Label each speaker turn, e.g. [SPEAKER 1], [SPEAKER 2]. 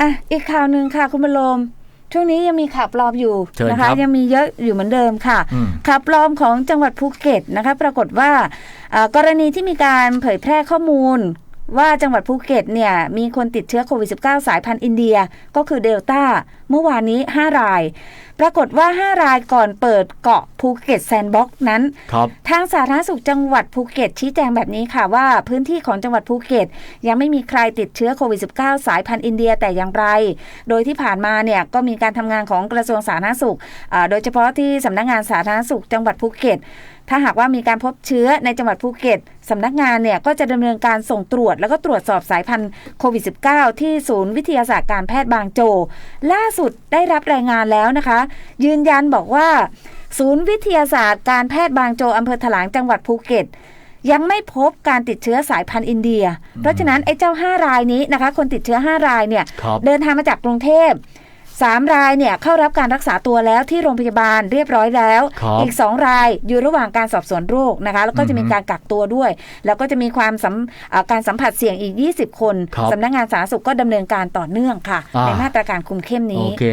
[SPEAKER 1] อะอีกข่าวหนึ่งค่ะคุณบรมช่วงนี้ยังมีข่าวปลอมอยู่
[SPEAKER 2] เชิญ
[SPEAKER 1] นะ
[SPEAKER 2] ครั
[SPEAKER 1] คะ
[SPEAKER 2] บ
[SPEAKER 1] ยังมีเยอะอยู่เหมือนเดิมค่ะ
[SPEAKER 2] อืม
[SPEAKER 1] ข่าวปลอมของจังหวัดภูเก็ตนะคะ ปรากฏว่าเอ่อกรณีที่มีการเผยแพร่ข้อมูล ว่าจังหวัดภูเก็ตเนี่ยมีคนติดเชื้อโควิด -19 สายพันธุ์อินเดียก็คือเดลต้า เมื่อวานนี้ 5 ราย ปรากฏว่า 5 รายก่อนเปิดเกาะภูเก็ตแซนด์บ็อกซ์นั้น
[SPEAKER 2] ครับ
[SPEAKER 1] ทางสาธารณสุขจังหวัดภูเก็ตชี้แจงแบบนี้ค่ะว่าพื้นที่ของจังหวัดภูเก็ต ยังไม่มีใครติดเชื้อโควิด -19 สายพันธุ์อินเดียแต่อย่างไร โดยที่ผ่านมาเนี่ยก็มีการทำงานของกระทรวงสาธารณสุขอ่าโดยเฉพาะที่สำนักงานสาธารณสุขจังหวัดภูเก็ต ถ้าหากว่ามีการพบเชื้อในจังหวัดภูเก็ตสำนักงานเนี่ยก็จะดำเนินการส่งตรวจ แล้วก็ตรวจสอบสายพันธุ์โควิด -19 ที่ศูนย์วิทยาศาสตร์การแพทย์บางโจ ล่าสุดได้รับรายงานแล้วนะคะ ยืนยันบอกว่า ศูนย์วิทยาศาสตร์การแพทย์บางโจอำเภอถลางจังหวัดภูเก็ตยังไม่พบการติดเชื้อสายพันธุ์อินเดีย เพราะฉะนั้นไอ้เจ้า 5 รายนี้นะคะ คนติดเชื้อ 5 รายเนี่ย
[SPEAKER 2] ครับ
[SPEAKER 1] เดินทางมาจากกรุงเทพ สามรายเนี่ยเข้ารับการรักษาตัวแล้วที่โรงพยาบาลเรียบร้อยแล้ว
[SPEAKER 2] ครับ
[SPEAKER 1] อีก 2 รายอยู่ระหว่างการสอบสวนโรคนะคะ แล้วก็จะมี
[SPEAKER 2] อือฮึ
[SPEAKER 1] การกักตัวด้วย แล้วก็จะมีความสัมอ่าการสัมผัสเสี่ยงอีก 20 คน
[SPEAKER 2] ครับ
[SPEAKER 1] สำนักงานสาธารณสุขก็ดำเนินการต่อเนื่องค่ะ
[SPEAKER 2] อ่า
[SPEAKER 1] ในมาตรการคุมเข้ม
[SPEAKER 2] โอ
[SPEAKER 1] นี้
[SPEAKER 2] เค